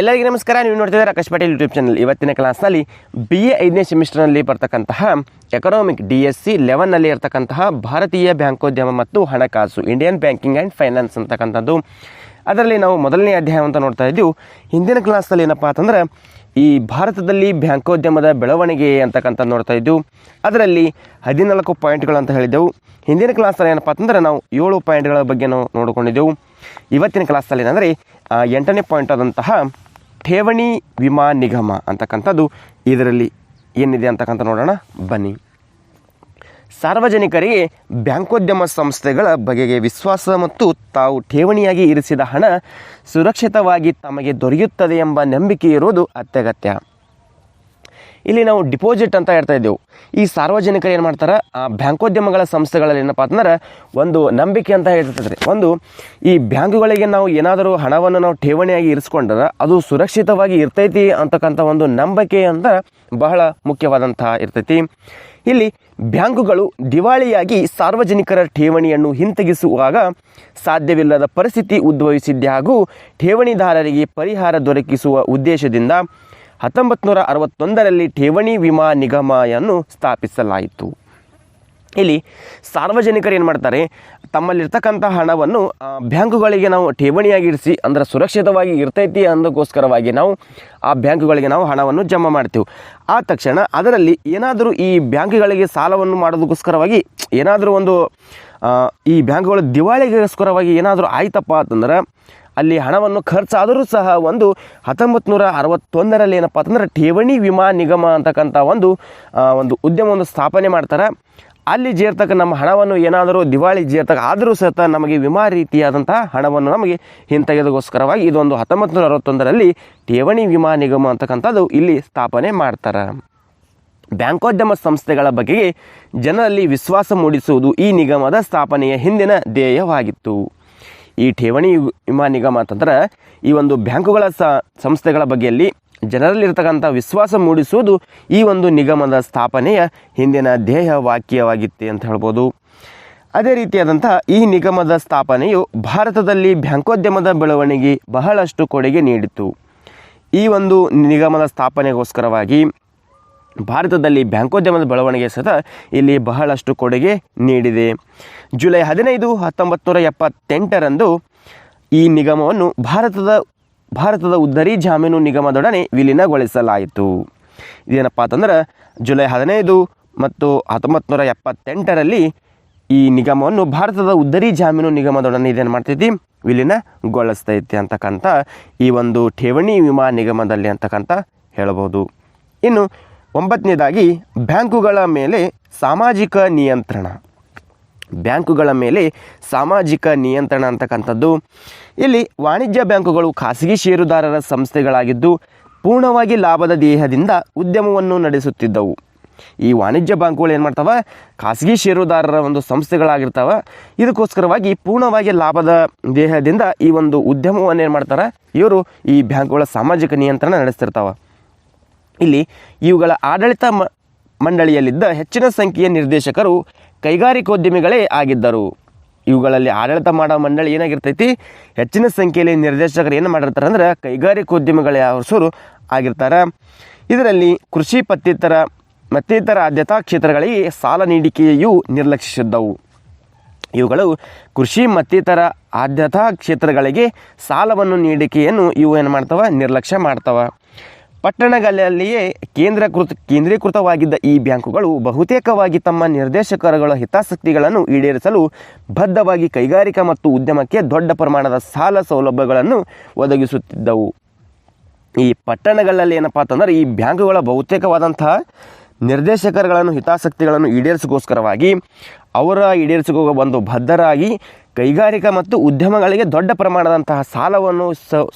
ಎಲ್ಲರಿಗೂ ನಮಸ್ಕಾರ. ನೀವು ನೋಡ್ತಿದ್ದಾರೆ ಆಕಾಶ್ ಪಾಟೀಲ್ ಯೂಟ್ಯೂಬ್ ಚಾನಲ್ ಇವತ್ತಿನ ಕ್ಲಾಸ್ನಲ್ಲಿ ಬಿ ಎ ಐದನೇ ಸೆಮಿಸ್ಟರ್ನಲ್ಲಿ ಬರ್ತಕ್ಕಂತಹ ಎಕನಾಮಿಕ್ ಡಿ ಎಸ್ ಸಿ ಲೆವೆನ್ನಲ್ಲಿ ಇರತಕ್ಕಂತಹ ಭಾರತೀಯ ಬ್ಯಾಂಕೋದ್ಯಮ ಮತ್ತು ಹಣಕಾಸು ಇಂಡಿಯನ್ ಬ್ಯಾಂಕಿಂಗ್ ಆ್ಯಂಡ್ ಫೈನಾನ್ಸ್ ಅಂತಕ್ಕಂಥದ್ದು. ಅದರಲ್ಲಿ ನಾವು ಮೊದಲನೇ ಅಧ್ಯಾಯ ಅಂತ ನೋಡ್ತಾ ಇದ್ದೀವಿ. ಹಿಂದಿನ ಕ್ಲಾಸ್ನಲ್ಲಿ ಏನಪ್ಪ ಅಂತಂದ್ರೆ ಈ ಭಾರತದಲ್ಲಿ ಬ್ಯಾಂಕೋದ್ಯಮದ ಬೆಳವಣಿಗೆ ಅಂತಕ್ಕಂಥದ್ದು ನೋಡ್ತಾ ಇದ್ದೆವು. ಅದರಲ್ಲಿ ಹದಿನಾಲ್ಕು ಪಾಯಿಂಟ್ಗಳು ಅಂತ ಹೇಳಿದ್ದೆವು. ಹಿಂದಿನ ಕ್ಲಾಸಲ್ಲಿ ಏನಪ್ಪ ಅಂತಂದ್ರೆ ನಾವು ಏಳು ಪಾಯಿಂಟ್ಗಳ ಬಗ್ಗೆ ನಾವು ನೋಡಿಕೊಂಡಿದ್ದೆವು. ಇವತ್ತಿನ ಕ್ಲಾಸಲ್ಲಿ ಏನಂದರೆ ಎಂಟನೇ ಪಾಯಿಂಟ್ ಆದಂತಹ ಠೇವಣಿ ವಿಮಾ ನಿಗಮ ಅಂತಕ್ಕಂಥದ್ದು ಇದರಲ್ಲಿ ಏನಿದೆ ಅಂತಕ್ಕಂಥ ನೋಡೋಣ, ಬನ್ನಿ. ಸಾರ್ವಜನಿಕರಿಗೆ ಬ್ಯಾಂಕೋದ್ಯಮ ಸಂಸ್ಥೆಗಳ ಬಗೆಗೆ ವಿಶ್ವಾಸ ಮತ್ತು ತಾವು ಠೇವಣಿಯಾಗಿ ಇರಿಸಿದ ಹಣ ಸುರಕ್ಷಿತವಾಗಿ ತಮಗೆ ದೊರೆಯುತ್ತದೆ ಎಂಬ ನಂಬಿಕೆ ಇರುವುದು ಅತ್ಯಗತ್ಯ. ಇಲ್ಲಿ ನಾವು ಡಿಪಾಸಿಟ್ ಅಂತ ಹೇಳ್ತಾ ಇದ್ದೆವು. ಈ ಸಾರ್ವಜನಿಕರು ಏನು ಮಾಡ್ತಾರೆ? ಆ ಬ್ಯಾಂಕೋದ್ಯಮಗಳ ಸಂಸ್ಥೆಗಳಲ್ಲಿ ಏನಪ್ಪ ಅಂತಂದ್ರೆ ಒಂದು ನಂಬಿಕೆ ಅಂತ ಹೇಳ್ತಿರ್ತಾರೆ ಒಂದು, ಈ ಬ್ಯಾಂಕುಗಳಿಗೆ ನಾವು ಏನಾದರೂ ಹಣವನ್ನು ನಾವು ಠೇವಣಿಯಾಗಿ ಇರಿಸ್ಕೊಂಡ್ರೆ ಅದು ಸುರಕ್ಷಿತವಾಗಿ ಇರ್ತೈತಿ ಅಂತಕ್ಕಂಥ ಒಂದು ನಂಬಿಕೆ ಅಂತ ಬಹಳ ಮುಖ್ಯವಾದಂತಹ ಇರ್ತೈತಿ. ಇಲ್ಲಿ ಬ್ಯಾಂಕುಗಳು ದಿವಾಳಿಯಾಗಿ ಸಾರ್ವಜನಿಕರ ಠೇವಣಿಯನ್ನು ಹಿಂತೆಗೆಸುವಾಗ ಸಾಧ್ಯವಿಲ್ಲದ ಪರಿಸ್ಥಿತಿ ಉದ್ಭವಿಸಿದ್ದೆ ಹಾಗೂ ಠೇವಣಿದಾರರಿಗೆ ಪರಿಹಾರ ದೊರಕಿಸುವ ಉದ್ದೇಶದಿಂದ ಹತ್ತೊಂಬತ್ತು ನೂರ ಅರವತ್ತೊಂದರಲ್ಲಿ ಠೇವಣಿ ವಿಮಾ ನಿಗಮವನ್ನು ಸ್ಥಾಪಿಸಲಾಯಿತು. ಇಲ್ಲಿ ಸಾರ್ವಜನಿಕರು ಏನು ಮಾಡ್ತಾರೆ, ತಮ್ಮಲ್ಲಿರ್ತಕ್ಕಂಥ ಹಣವನ್ನು ಬ್ಯಾಂಕುಗಳಿಗೆ ನಾವು ಠೇವಣಿಯಾಗಿರಿಸಿ ಅಂದರೆ ಸುರಕ್ಷಿತವಾಗಿ ಇರ್ತೈತಿ ಅನ್ನೋಕ್ಕೋಸ್ಕರವಾಗಿ ನಾವು ಆ ಬ್ಯಾಂಕುಗಳಿಗೆ ನಾವು ಹಣವನ್ನು ಜಮಾ ಮಾಡ್ತೀವಿ. ಆ ತಕ್ಷಣ ಅದರಲ್ಲಿ ಏನಾದರೂ ಈ ಬ್ಯಾಂಕುಗಳಿಗೆ ಸಾಲವನ್ನು ಮಾಡೋದಕ್ಕೋಸ್ಕರವಾಗಿ, ಏನಾದರೂ ಒಂದು ಈ ಬ್ಯಾಂಕುಗಳು ದಿವಾಳಿಗೋಸ್ಕರವಾಗಿ ಏನಾದರೂ ಆಯ್ತಪ್ಪ ಅಂತಂದ್ರೆ ಅಲ್ಲಿ ಹಣವನ್ನು ಖರ್ಚಾದರೂ ಸಹ ಒಂದು ಹತ್ತೊಂಬತ್ತು ನೂರ ಅರವತ್ತೊಂದರಲ್ಲಿ ಏನಪ್ಪ ಅಂತಂದ್ರೆ ಠೇವಣಿ ವಿಮಾ ನಿಗಮ ಅಂತಕ್ಕಂಥ ಒಂದು ಒಂದು ಉದ್ಯಮವನ್ನು ಸ್ಥಾಪನೆ ಮಾಡ್ತಾರೆ. ಅಲ್ಲಿ ಜೇರ್ತಕ್ಕ ನಮ್ಮ ಹಣವನ್ನು ಏನಾದರೂ ದಿವಾಳಿ ಜೇರ್ತಕ್ಕ ಆದರೂ ಸಹಿತ ನಮಗೆ ವಿಮಾ ರೀತಿಯಾದಂತಹ ಹಣವನ್ನು ನಮಗೆ ಹಿಂತೆಗೆದಗೋಸ್ಕರವಾಗಿ ಇದೊಂದು ಹತ್ತೊಂಬತ್ತು ನೂರ ಅರವತ್ತೊಂದರಲ್ಲಿ ಠೇವಣಿ ವಿಮಾ ನಿಗಮ ಅಂತಕ್ಕಂಥದ್ದು ಇಲ್ಲಿ ಸ್ಥಾಪನೆ ಮಾಡ್ತಾರೆ. ಬ್ಯಾಂಕೋದ್ಯಮ ಸಂಸ್ಥೆಗಳ ಬಗ್ಗೆ ಜನರಲ್ಲಿ ವಿಶ್ವಾಸ ಮೂಡಿಸುವುದು ಈ ನಿಗಮದ ಸ್ಥಾಪನೆಯ ಹಿಂದಿನ ಧ್ಯೇಯವಾಗಿತ್ತು. ಈ ಠೇವಣಿ ವಿಮಾ ನಿಗಮ ಅಂತಂದ್ರೆ ಈ ಒಂದು ಬ್ಯಾಂಕುಗಳ ಸಂಸ್ಥೆಗಳ ಬಗೆಯಲ್ಲಿ ಜನರಲ್ಲಿರ್ತಕ್ಕಂಥ ವಿಶ್ವಾಸ ಮೂಡಿಸುವುದು ಈ ಒಂದು ನಿಗಮದ ಸ್ಥಾಪನೆಯ ಹಿಂದಿನ ಧ್ಯೇಯ ವಾಕ್ಯವಾಗಿತ್ತೆ ಅಂತ ಹೇಳ್ಬೋದು. ಅದೇ ರೀತಿಯಾದಂಥ ಈ ನಿಗಮದ ಸ್ಥಾಪನೆಯು ಭಾರತದಲ್ಲಿ ಬ್ಯಾಂಕೋದ್ಯಮದ ಬೆಳವಣಿಗೆ ಬಹಳಷ್ಟು ಕೊಡುಗೆ ನೀಡಿತು ಈ ಒಂದು ನಿಗಮದ ಸ್ಥಾಪನೆಗೋಸ್ಕರವಾಗಿ ಭಾರತದಲ್ಲಿ ಬ್ಯಾಂಕೋದ್ಯಮದ ಬೆಳವಣಿಗೆ ಸಹ ಇಲ್ಲಿ ಬಹಳಷ್ಟು ಕೊಡುಗೆ ನೀಡಿದೆ. ಜುಲೈ ಹದಿನೈದು ಹತ್ತೊಂಬತ್ತು ನೂರ ಎಪ್ಪತ್ತೆಂಟರಂದು ಈ ನಿಗಮವನ್ನು ಭಾರತದ ಭಾರತದ ಉದ್ದರಿ ಜಾಮೀನು ನಿಗಮದೊಡನೆ ವಿಲೀನಗೊಳಿಸಲಾಯಿತು. ಇದೇನಪ್ಪ ಅಂತಂದ್ರೆ, ಜುಲೈ ಹದಿನೈದು ಮತ್ತು ಹತ್ತೊಂಬತ್ತು ನೂರ ಎಪ್ಪತ್ತೆಂಟರಲ್ಲಿ ಈ ನಿಗಮವನ್ನು ಭಾರತದ ಉದ್ದರಿ ಜಾಮೀನು ನಿಗಮದೊಡನೆ ಇದೇನು ಮಾಡ್ತೈತಿ? ವಿಲೀನಗೊಳಿಸ್ತೈತಿ ಅಂತಕ್ಕಂಥ ಈ ಒಂದು ಠೇವಣಿ ವಿಮಾ ನಿಗಮದಲ್ಲಿ ಅಂತಕ್ಕಂಥ ಹೇಳ್ಬೋದು. ಇನ್ನು ಒಂಬತ್ತನೇದಾಗಿ ಬ್ಯಾಂಕುಗಳ ಮೇಲೆ ಸಾಮಾಜಿಕ ನಿಯಂತ್ರಣ. ಬ್ಯಾಂಕುಗಳ ಮೇಲೆ ಸಾಮಾಜಿಕ ನಿಯಂತ್ರಣ ಅಂತಕ್ಕಂಥದ್ದು. ಇಲ್ಲಿ ವಾಣಿಜ್ಯ ಬ್ಯಾಂಕುಗಳು ಖಾಸಗಿ ಷೇರುದಾರರ ಸಂಸ್ಥೆಗಳಾಗಿದ್ದು, ಪೂರ್ಣವಾಗಿ ಲಾಭದ ದೇಹದಿಂದ ಉದ್ಯಮವನ್ನು ನಡೆಸುತ್ತಿದ್ದವು. ಈ ವಾಣಿಜ್ಯ ಬ್ಯಾಂಕುಗಳು ಏನು ಮಾಡ್ತಾವ? ಖಾಸಗಿ ಷೇರುದಾರರ ಒಂದು ಸಂಸ್ಥೆಗಳಾಗಿರ್ತಾವ. ಇದಕ್ಕೋಸ್ಕರವಾಗಿ ಪೂರ್ಣವಾಗಿ ಲಾಭದ ದೇಹದಿಂದ ಈ ಒಂದು ಉದ್ಯಮವನ್ನು ಏನು ಮಾಡ್ತಾರೆ? ಇವರು ಈ ಬ್ಯಾಂಕುಗಳ ಸಾಮಾಜಿಕ ನಿಯಂತ್ರಣ ನಡೆಸ್ತಿರ್ತಾವೆ. ಇಲ್ಲಿ ಇವುಗಳ ಆಡಳಿತ ಮ ಮಂಡಳಿಯಲ್ಲಿದ್ದ ಹೆಚ್ಚಿನ ಸಂಖ್ಯೆಯ ನಿರ್ದೇಶಕರು ಕೈಗಾರಿಕೋದ್ಯಮಿಗಳೇ ಆಗಿದ್ದರು. ಇವುಗಳಲ್ಲಿ ಆಡಳಿತ ಮಾಡೋ ಮಂಡಳಿ ಏನಾಗಿರ್ತೈತಿ? ಹೆಚ್ಚಿನ ಸಂಖ್ಯೆಯಲ್ಲಿ ನಿರ್ದೇಶಕರು ಏನು ಮಾಡಿರ್ತಾರೆ ಅಂದ್ರೆ ಕೈಗಾರಿಕೋದ್ಯಮಿಗಳ ಹೆಸರು ಆಗಿರ್ತಾರೆ. ಇದರಲ್ಲಿ ಕೃಷಿ ಪತ್ತಿತರ ಮತ್ತಿತರ ಆದ್ಯತಾ ಕ್ಷೇತ್ರಗಳಿಗೆ ಸಾಲ ನೀಡಿಕೆಯು ನಿರ್ಲಕ್ಷಿಸಿದ್ದವು. ಇವುಗಳು ಕೃಷಿ ಮತ್ತಿತರ ಆದ್ಯತಾ ಕ್ಷೇತ್ರಗಳಿಗೆ ಸಾಲವನ್ನು ನೀಡಿಕೆಯನ್ನು ಇವು ಏನು ಮಾಡ್ತವೆ? ನಿರ್ಲಕ್ಷ್ಯ ಮಾಡ್ತವ. ಪಟ್ಟಣಗಳಲ್ಲಿಯೇ ಕೇಂದ್ರೀಕೃತ ಕೇಂದ್ರೀಕೃತವಾಗಿದ್ದ ಈ ಬ್ಯಾಂಕುಗಳು ಬಹುತೇಕವಾಗಿ ತಮ್ಮ ನಿರ್ದೇಶಕರುಗಳ ಹಿತಾಸಕ್ತಿಗಳನ್ನು ಈಡೇರಿಸಲು ಬದ್ಧವಾಗಿ ಕೈಗಾರಿಕಾ ಮತ್ತು ಉದ್ಯಮಕ್ಕೆ ದೊಡ್ಡ ಪ್ರಮಾಣದ ಸಾಲ ಸೌಲಭ್ಯಗಳನ್ನು ಒದಗಿಸುತ್ತಿದ್ದವು. ಈ ಪಟ್ಟಣಗಳಲ್ಲಿ ಏನಪ್ಪ ಅಂತಂದ್ರೆ ಈ ಬ್ಯಾಂಕುಗಳ ಬಹುತೇಕವಾದಂತಹ ನಿರ್ದೇಶಕರುಗಳನ್ನು ಹಿತಾಸಕ್ತಿಗಳನ್ನು ಈಡೇರಿಸಗೋಸ್ಕರವಾಗಿ ಅವರ ಈಡೇರಿಸಿಕೋ ಒಂದು ಬದ್ಧರಾಗಿ ಕೈಗಾರಿಕಾ ಮತ್ತು ಉದ್ಯಮಗಳಿಗೆ ದೊಡ್ಡ ಪ್ರಮಾಣದಂತಹ ಸಾಲವನ್ನು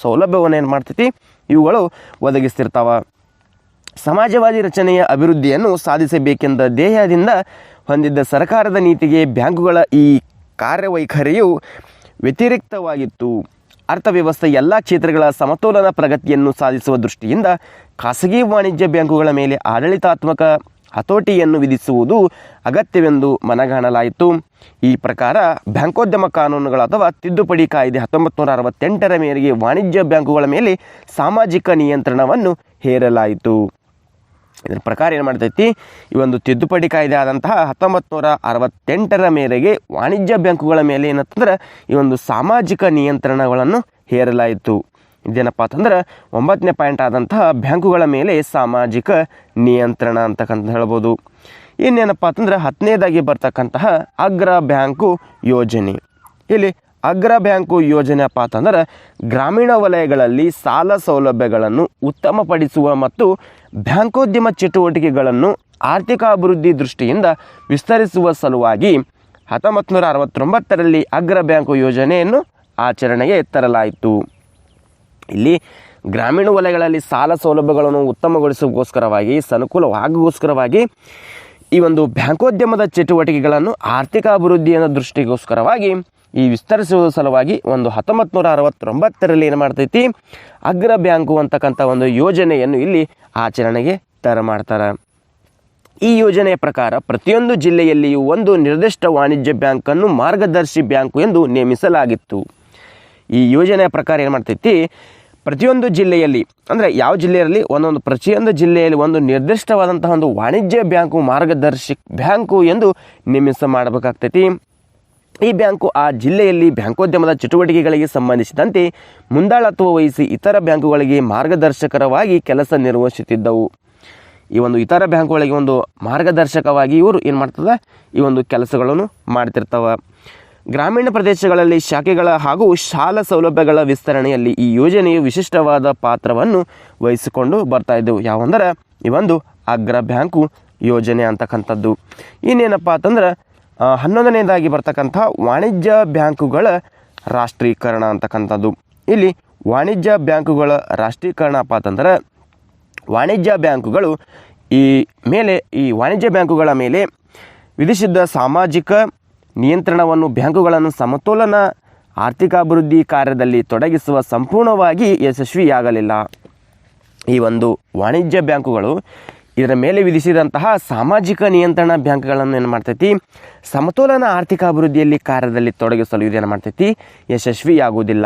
ಸೌಲಭ್ಯವನ್ನು ಏನು ಮಾಡ್ತೈತಿ? ಇವುಗಳು ಒದಗಿಸ್ತಿರ್ತಾವ. ಸಮಾಜವಾದಿ ರಚನೆಯ ಅಭಿವೃದ್ಧಿಯನ್ನು ಸಾಧಿಸಬೇಕೆಂದ ಧ್ಯೇಯದಿಂದ ಹೊಂದಿದ್ದ ಸರ್ಕಾರದ ನೀತಿಗೆ ಬ್ಯಾಂಕುಗಳ ಈ ಕಾರ್ಯವೈಖರಿಯು ವ್ಯತಿರಿಕ್ತವಾಗಿತ್ತು. ಅರ್ಥವ್ಯವಸ್ಥೆ ಎಲ್ಲ ಕ್ಷೇತ್ರಗಳ ಸಮತೋಲನ ಪ್ರಗತಿಯನ್ನು ಸಾಧಿಸುವ ದೃಷ್ಟಿಯಿಂದ ಖಾಸಗಿ ವಾಣಿಜ್ಯ ಬ್ಯಾಂಕುಗಳ ಮೇಲೆ ಆಡಳಿತಾತ್ಮಕ ಹತೋಟಿಯನ್ನು ವಿಧಿಸುವುದು ಅಗತ್ಯವೆಂದು ಮನಗಾಣಲಾಯಿತು. ಈ ಪ್ರಕಾರ ಬ್ಯಾಂಕೋದ್ಯಮ ಕಾನೂನುಗಳು ಅಥವಾ ತಿದ್ದುಪಡಿ ಕಾಯ್ದೆ ಹತ್ತೊಂಬತ್ತು ನೂರ ಅರವತ್ತೆಂಟರ ಮೇರೆಗೆ ವಾಣಿಜ್ಯ ಬ್ಯಾಂಕುಗಳ ಮೇಲೆ ಸಾಮಾಜಿಕ ನಿಯಂತ್ರಣವನ್ನು ಹೇರಲಾಯಿತು. ಇದರ ಪ್ರಕಾರ ಏನು ಮಾಡ್ತೈತಿ? ಈ ಒಂದು ತಿದ್ದುಪಡಿ ಕಾಯ್ದೆ ಆದಂತಹ ಹತ್ತೊಂಬತ್ತು ನೂರ ಅರವತ್ತೆಂಟರ ಮೇರೆಗೆ ವಾಣಿಜ್ಯ ಬ್ಯಾಂಕುಗಳ ಮೇಲೆ ಏನಂತಂದ್ರೆ ಈ ಒಂದು ಸಾಮಾಜಿಕ ನಿಯಂತ್ರಣಗಳನ್ನು ಹೇರಲಾಯಿತು. ಇದೇನಪ್ಪ ಅಂತಂದ್ರೆ ಒಂಬತ್ತನೇ ಪಾಯಿಂಟ್ ಆದಂತಹ ಬ್ಯಾಂಕುಗಳ ಮೇಲೆ ಸಾಮಾಜಿಕ ನಿಯಂತ್ರಣ ಅಂತಕ್ಕಂಥ ಹೇಳ್ಬೋದು. ಇನ್ನೇನಪ್ಪ ಅಂತಂದ್ರೆ ಹತ್ತನೇದಾಗಿ ಬರ್ತಕ್ಕಂತಹ ಅಗ್ರ ಬ್ಯಾಂಕು ಯೋಜನೆ. ಇಲ್ಲಿ ಅಗ್ರ ಬ್ಯಾಂಕು ಯೋಜನೆ ಅಪ್ಪ ಅಂತಂದ್ರೆ ಗ್ರಾಮೀಣ ವಲಯಗಳಲ್ಲಿ ಸಾಲ ಸೌಲಭ್ಯಗಳನ್ನು ಉತ್ತಮಪಡಿಸುವ ಮತ್ತು ಬ್ಯಾಂಕೋದ್ಯಮ ಚಟುವಟಿಕೆಗಳನ್ನು ಆರ್ಥಿಕ ಅಭಿವೃದ್ಧಿ ದೃಷ್ಟಿಯಿಂದ ವಿಸ್ತರಿಸುವ ಸಲುವಾಗಿ ಹತ್ತೊಂಬತ್ತು ನೂರ ಅರವತ್ತೊಂಬತ್ತರಲ್ಲಿ ಅಗ್ರ ಬ್ಯಾಂಕು ಯೋಜನೆಯನ್ನು ಆಚರಣೆಗೆ ತರಲಾಯಿತು. ಇಲ್ಲಿ ಗ್ರಾಮೀಣ ವಲಯಗಳಲ್ಲಿ ಸಾಲ ಸೌಲಭ್ಯಗಳನ್ನು ಉತ್ತಮಗೊಳಿಸೋಕ್ಕೋಸ್ಕರವಾಗಿ ಸನುಕೂಲವಾಗೋಸ್ಕರವಾಗಿ ಈ ಒಂದು ಬ್ಯಾಂಕೋದ್ಯಮದ ಚಟುವಟಿಕೆಗಳನ್ನು ಆರ್ಥಿಕ ಅಭಿವೃದ್ಧಿಯ ದೃಷ್ಟಿಗೋಸ್ಕರವಾಗಿ ಈ ವಿಸ್ತರಿಸುವ ಸಲುವಾಗಿ ಒಂದು ಹತ್ತೊಂಬತ್ತು ನೂರ ಅರವತ್ತೊಂಬತ್ತರಲ್ಲಿ ಏನು ಮಾಡ್ತೈತಿ, ಅಗ್ರ ಬ್ಯಾಂಕು ಅಂತಕ್ಕಂಥ ಒಂದು ಯೋಜನೆಯನ್ನು ಇಲ್ಲಿ ಆಚರಣೆಗೆ ತರ ಮಾಡ್ತಾರೆ. ಈ ಯೋಜನೆಯ ಪ್ರಕಾರ ಪ್ರತಿಯೊಂದು ಜಿಲ್ಲೆಯಲ್ಲಿಯೂ ಒಂದು ನಿರ್ದಿಷ್ಟ ವಾಣಿಜ್ಯ ಬ್ಯಾಂಕನ್ನು ಮಾರ್ಗದರ್ಶಿ ಬ್ಯಾಂಕು ಎಂದು ನೇಮಿಸಲಾಗಿತ್ತು. ಈ ಯೋಜನೆಯ ಪ್ರಕಾರ ಏನು ಮಾಡ್ತೈತಿ ಪ್ರತಿಯೊಂದು ಜಿಲ್ಲೆಯಲ್ಲಿ, ಅಂದರೆ ಯಾವ ಜಿಲ್ಲೆಯಲ್ಲಿ, ಒಂದೊಂದು ಪ್ರತಿಯೊಂದು ಜಿಲ್ಲೆಯಲ್ಲಿ ಒಂದು ನಿರ್ದಿಷ್ಟವಾದಂತಹ ಒಂದು ವಾಣಿಜ್ಯ ಬ್ಯಾಂಕು, ಮಾರ್ಗದರ್ಶಿ ಬ್ಯಾಂಕು ಎಂದು ನೇಮಿಸ ಮಾಡಬೇಕಾಗ್ತೈತಿ. ಈ ಬ್ಯಾಂಕು ಆ ಜಿಲ್ಲೆಯಲ್ಲಿ ಬ್ಯಾಂಕೋದ್ಯಮದ ಚಟುವಟಿಕೆಗಳಿಗೆ ಸಂಬಂಧಿಸಿದಂತೆ ಮುಂದಾಳತ್ವ ವಹಿಸಿ ಇತರ ಬ್ಯಾಂಕುಗಳಿಗೆ ಮಾರ್ಗದರ್ಶಕರವಾಗಿ ಕೆಲಸ ನಿರ್ವಹಿಸುತ್ತಿದ್ದವು. ಈ ಒಂದು ಇತರ ಬ್ಯಾಂಕುಗಳಿಗೆ ಒಂದು ಮಾರ್ಗದರ್ಶಕವಾಗಿ ಇವರು ಏನು ಮಾಡ್ತದೆ? ಈ ಒಂದು ಕೆಲಸಗಳನ್ನು ಮಾಡ್ತಿರ್ತಾವೆ. ಗ್ರಾಮೀಣ ಪ್ರದೇಶಗಳಲ್ಲಿ ಶಾಖೆಗಳ ಹಾಗೂ ಶಾಲಾ ಸೌಲಭ್ಯಗಳ ವಿಸ್ತರಣೆಯಲ್ಲಿ ಈ ಯೋಜನೆಯು ವಿಶಿಷ್ಟವಾದ ಪಾತ್ರವನ್ನು ವಹಿಸಿಕೊಂಡು ಬರ್ತಾ ಇದ್ದವು ಯಾವಂದ್ರೆ ಈ ಒಂದು ಅಗ್ರ ಬ್ಯಾಂಕು ಯೋಜನೆ ಅಂತಕ್ಕಂಥದ್ದು. ಇನ್ನೇನಪ್ಪ ಅಂತಂದ್ರೆ ಹನ್ನೊಂದನೇದಾಗಿ ಬರ್ತಕ್ಕಂಥ ವಾಣಿಜ್ಯ ಬ್ಯಾಂಕುಗಳ ರಾಷ್ಟ್ರೀಕರಣ ಅಂತಕ್ಕಂಥದ್ದು. ಇಲ್ಲಿ ವಾಣಿಜ್ಯ ಬ್ಯಾಂಕುಗಳ ರಾಷ್ಟ್ರೀಕರಣ ಅಪ್ಪ ಅಂತಂದ್ರೆ, ವಾಣಿಜ್ಯ ಬ್ಯಾಂಕುಗಳು ಈ ಮೇಲೆ, ಈ ವಾಣಿಜ್ಯ ಬ್ಯಾಂಕುಗಳ ಮೇಲೆ ವಿಧಿಸಿದ್ದ ಸಾಮಾಜಿಕ ನಿಯಂತ್ರಣವನ್ನು ಬ್ಯಾಂಕುಗಳನ್ನು ಸಮತೋಲನ ಆರ್ಥಿಕಾಭಿವೃದ್ಧಿ ಕಾರ್ಯದಲ್ಲಿ ತೊಡಗಿಸುವ ಸಂಪೂರ್ಣವಾಗಿ ಯಶಸ್ವಿಯಾಗಲಿಲ್ಲ. ಈ ಒಂದು ವಾಣಿಜ್ಯ ಬ್ಯಾಂಕುಗಳು ಇದರ ಮೇಲೆ ವಿಧಿಸಿದಂತಹ ಸಾಮಾಜಿಕ ನಿಯಂತ್ರಣ ಬ್ಯಾಂಕ್ಗಳನ್ನು ಏನು ಮಾಡ್ತೈತಿ? ಸಮತೋಲನ ಆರ್ಥಿಕ ಅಭಿವೃದ್ಧಿಯಲ್ಲಿ ಕಾರ್ಯದಲ್ಲಿ ತೊಡಗಿಸಲು ಇದೇನು ಮಾಡ್ತೈತಿ? ಯಶಸ್ವಿಯಾಗುವುದಿಲ್ಲ.